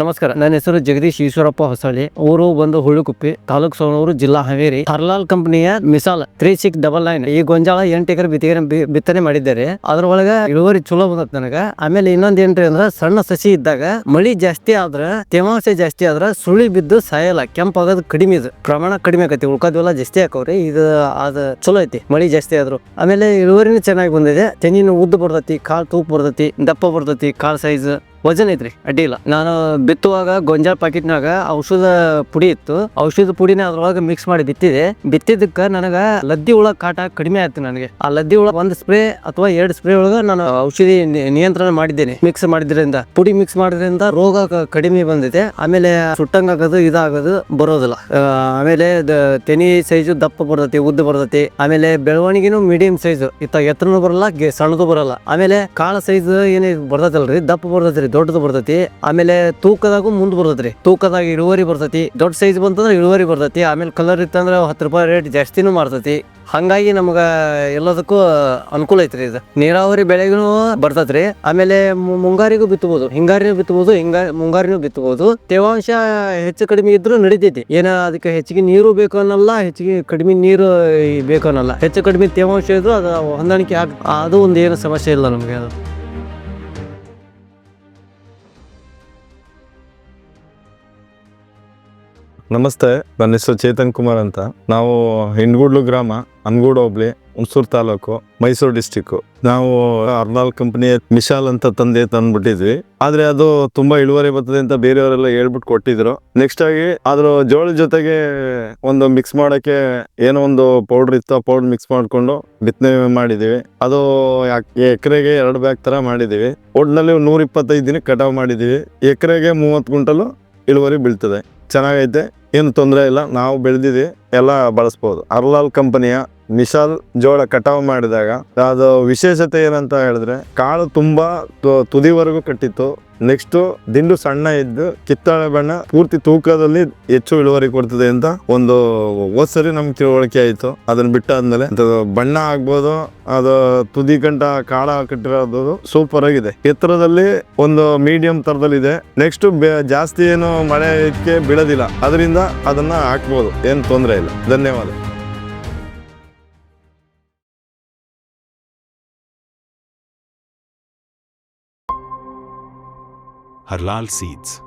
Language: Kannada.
ನಮಸ್ಕಾರ. ನನ್ನ ಹೆಸರು ಜಗದೀಶ್ ಈಶ್ವರಪ್ಪ ಹೊಸಳ್ಳಿ. ಊರು ಬಂದು ಹುಳುಕುಪ್ಪಿ ತಾಲೂಕು ಸೋನೂರು ಜಿಲ್ಲಾ ಹಾವೇರಿ. ಹರ್ಲಾಲ್ ಕಂಪನಿಯ ಮಿಸಾಲ್ ತ್ರೀ ಸಿಕ್ಸ್ ಡಬಲ್ ನೈನ್ ಈ ಗೊಂಜಾಳ ಎಂಟು ಎಕರೆ ಬಿತ್ತಿಗೆ ಬಿತ್ತನೆ ಮಾಡಿದ್ದಾರೆ. ಅದ್ರೊಳಗ ಇಳುವರಿ ಚಲೋ ಬಂದತ್ ನನಗ. ಆಮೇಲೆ ಇನ್ನೊಂದ್ ಏನ್ರಿ ಅಂದ್ರ, ಸಣ್ಣ ಸಸಿ ಇದ್ದಾಗ ಮಳಿ ಜಾಸ್ತಿ ಆದ್ರ, ತೇವಾಂಶ ಜಾಸ್ತಿ ಆದ್ರ ಸುಳಿ ಬಿದ್ದು ಸಾಯಲ್ಲ. ಕೆಂಪಾಗೋದು ಕಡಿಮೆ ಇದು. ಪ್ರಮಾಣ ಕಡಿಮೆ ಆಗತಿ ಉಳ್ಕೋದೆಲ್ಲ ಜಾಸ್ತಿ ಹಾಕವ್ರಿ ಇದು ಅದು ಚಲೋ ಐತಿ. ಮಳಿ ಜಾಸ್ತಿ ಆದ್ರು. ಆಮೇಲೆ ಇಳುವರಿನೂ ಚೆನ್ನಾಗಿ ಬಂದಿದೆ. ತೆಂಗಿನ ಉದ್ದ ಬರ್ತೈತಿ, ಕಾಳು ತೂಪ್ ಬರ್ತೈತಿ, ದಪ್ಪ ಬರ್ತೈತಿ, ಕಾಳು ಸೈಜ್ ವಜನ್ ಐತ್ರಿ, ಅಡ್ಡಿ ಇಲ್ಲ. ನಾನು ಬಿತ್ತುವಾಗ ಗೊಂಜಾಳ ಪ್ಯಾಕೆಟ್ನಾಗ ಔಷಧ ಪುಡಿ ಇತ್ತು. ಔಷಧ ಪುಡಿನ ಅದ್ರೊಳಗೆ ಮಿಕ್ಸ್ ಮಾಡಿ ಬಿತ್ತಿದೆ. ಬಿತ್ತಿದ್ದಕ್ಕ ನನಗ ಲದ್ದಿ ಹುಳ ಕಾಟ ಕಡಿಮೆ ಆಯ್ತು ನನಗೆ. ಆ ಲದ್ದಿ ಹುಳ ಒಂದ್ ಸ್ಪ್ರೇ ಅಥವಾ ಎರಡು ಸ್ಪ್ರೇ ಒಳಗ ನಾನು ಔಷಧಿ ನಿಯಂತ್ರಣ ಮಾಡಿದ್ದೇನೆ ಮಿಕ್ಸ್ ಮಾಡಿದ್ರಿಂದ. ಪುಡಿ ಮಿಕ್ಸ್ ಮಾಡಿದ್ರಿಂದ ರೋಗ ಕಡಿಮೆ ಬಂದಿದೆ. ಆಮೇಲೆ ಸುಟ್ಟಂಗಾಗೋದು, ಇದಾಗೋದು, ಬರೋದಿಲ್ಲ. ಆಮೇಲೆ ತೆನಿ ಸೈಜು ದಪ್ಪ ಬರ್ತೈತಿ, ಉದ್ದ ಬರ್ತೈತಿ. ಆಮೇಲೆ ಬೆಳವಣಿಗೆನು ಮೀಡಿಯಂ ಸೈಜ್ ಇತ್ತ ಎತ್ತರನು ಬರಲ್ಲ ಸಣ್ಣದು ಬರಲ್ಲ. ಆಮೇಲೆ ಕಾಳ ಸೈಜ್ ಏನೇ ಬರ್ತೈತಲ್ರಿ, ದಪ್ಪ ಬರ್ತೈತ್ರಿ. ದೊಡ್ಡದು ಬರ್ತೈತಿ. ಆಮೇಲೆ ತೂಕದಾಗೂ ಮುಂದ್ ಬರ್ತೈತ್ರಿ. ತೂಕದಾಗ ಇಳುವರಿ ಬರ್ತೈತಿ. ದೊಡ್ಡ ಸೈಜ್ ಬಂತಂದ್ರೆ ಇಳುವರಿ ಬರ್ತೈತಿ. ಆಮೇಲೆ ಕಲರ್ ಇತ್ತಂದ್ರೆ ಹತ್ತು ರೂಪಾಯಿ ರೇಟ್ ಜಾಸ್ತಿನೂ ಮಾಡ್ತೈತಿ. ಹಂಗಾಗಿ ನಮ್ಗ ಎಲ್ಲದಕ್ಕೂ ಅನುಕೂಲ ಐತ್ರಿ ಇದು. ನೀರಾವರಿ ಬೆಳೆಗೂ ಬರ್ತೈತ್ರಿ. ಆಮೇಲೆ ಮುಂಗಾರಿಗೂ ಬಿತ್ತಬಹುದು ಹಿಂಗಾರಿನೂ ಬಿತ್ತಬಹುದು ಹಿಂಗಾರಿ ಮುಂಗಾರಿನೂ ಬಿತ್ತಬಹುದು ತೇವಾಂಶ ಹೆಚ್ಚು ಕಡಿಮೆ ಇದ್ರೂ ನಡಿತೈತಿ. ಏನ ಅದಕ್ಕೆ ಹೆಚ್ಚಿಗೆ ನೀರು ಬೇಕು ಅನ್ನಲ್ಲ, ಹೆಚ್ಚಿಗೆ ಕಡಿಮೆ ನೀರು ಬೇಕು ಅನ್ನಲ್ಲ. ಹೆಚ್ಚು ಕಡಿಮೆ ತೇವಾಂಶ ಇದ್ರು ಅದು ಹೊಂದಾಣಿಕೆ ಆಗ ಅದು ಒಂದು ಏನು ಸಮಸ್ಯೆ ಇಲ್ಲ ನಮಗೆ ಅದು. ನಮಸ್ತೆ, ನನ್ನ ಹೆಸರು ಚೇತನ್ ಕುಮಾರ್ ಅಂತ. ನಾವು ಹಿಂಡ್ಗೂಡ್ಲು ಗ್ರಾಮ ಅನ್ಗೂಡು ಹೋಬ್ಳಿ, ಹುಣಸೂರು ತಾಲೂಕು, ಮೈಸೂರು ಡಿಸ್ಟಿಕ್ ನಾವು ಅರ್ನಾಲ್ ಕಂಪನಿ ಮಿಶಾಲ್ ಅಂತ ತಂದೆ ತಂದ್ಬಿಟ್ಟಿದ್ವಿ. ಆದ್ರೆ ಅದು ತುಂಬಾ ಇಳುವರಿ ಬರ್ತದೆ ಅಂತ ಬೇರೆಯವರೆಲ್ಲ ಹೇಳ್ಬಿಟ್ಟು ಕೊಟ್ಟಿದ್ರು. ನೆಕ್ಸ್ಟ್ ಆಗಿ ಅದ್ರ ಜೋಳದ ಜೊತೆಗೆ ಒಂದು ಮಿಕ್ಸ್ ಮಾಡಕ್ಕೆ ಏನೋ ಒಂದು ಪೌಡರ್ ಇತ್ತು, ಆ ಪೌಡರ್ ಮಿಕ್ಸ್ ಮಾಡ್ಕೊಂಡು ಬಿತ್ತನೆ ಮಾಡಿದೀವಿ ಅದು ಎಕರೆಗೆ ಎರಡು ಬ್ಯಾಗ್ ತರ ಮಾಡಿದೀವಿ ಒಟ್ನಲ್ಲಿ ನೂರ ಇಪ್ಪತ್ತೈದು ದಿನ ಕಟಾವ್ ಮಾಡಿದೀವಿ ಎಕರೆಗೆ ಮೂವತ್ತು ಗುಂಟಲು ಇಳುವರಿ ಬೀಳ್ತದೆ. ಚೆನ್ನಾಗೈತೆ, ಏನು ತೊಂದರೆ ಇಲ್ಲ, ನಾವು ಬೆಳೆದಿದ್ವಿ ಎಲ್ಲ ಬಳಸ್ಬೋದು. ಅರ್ಲಾಲ್ ಕಂಪನಿಯ ಮಿಶಾಲ್ ಜೋಳ ಕಟಾವು ಮಾಡಿದಾಗ, ಅದು ವಿಶೇಷತೆ ಏನಂತ ಹೇಳಿದ್ರೆ, ಕಾಳು ತುಂಬಾ ತುದಿವರೆಗೂ ಕಟ್ಟಿತ್ತು. ನೆಕ್ಸ್ಟ್ ದಿಂಡು ಸಣ್ಣ ಇದ್ದು ಕಿತ್ತಾಳೆ ಬಣ್ಣ ಪೂರ್ತಿ ತೂಕದಲ್ಲಿ ಹೆಚ್ಚು ಇಳುವರಿ ಕೊಡ್ತದೆ ಅಂತ ಒಂದು ಹೋದ್ ಸರಿ ನಮ್ಗೆ ತಿಳುವಳಿಕೆ ಆಯ್ತು. ಅದನ್ನ ಬಿಟ್ಟಾದ್ಮೇಲೆ ಬಣ್ಣ ಆಗ್ಬೋದು, ಅದು ತುದಿ ಗಂಟ ಕಾಳ ಕಟ್ಟಿರೋದು ಸೂಪರ್ ಆಗಿದೆ. ಎತ್ತರದಲ್ಲಿ ಒಂದು ಮೀಡಿಯಂ ತರದಲ್ಲಿದೆ. ನೆಕ್ಸ್ಟ್ ಜಾಸ್ತಿ ಏನು ಮಳೆ ಇದಕ್ಕೆ ಅದರಿಂದ ಅದನ್ನ ಹಾಕ್ಬೋದು. ಏನು ತೊಂದರೆ ಇಲ್ಲ. ಧನ್ಯವಾದ. Harlal Seeds.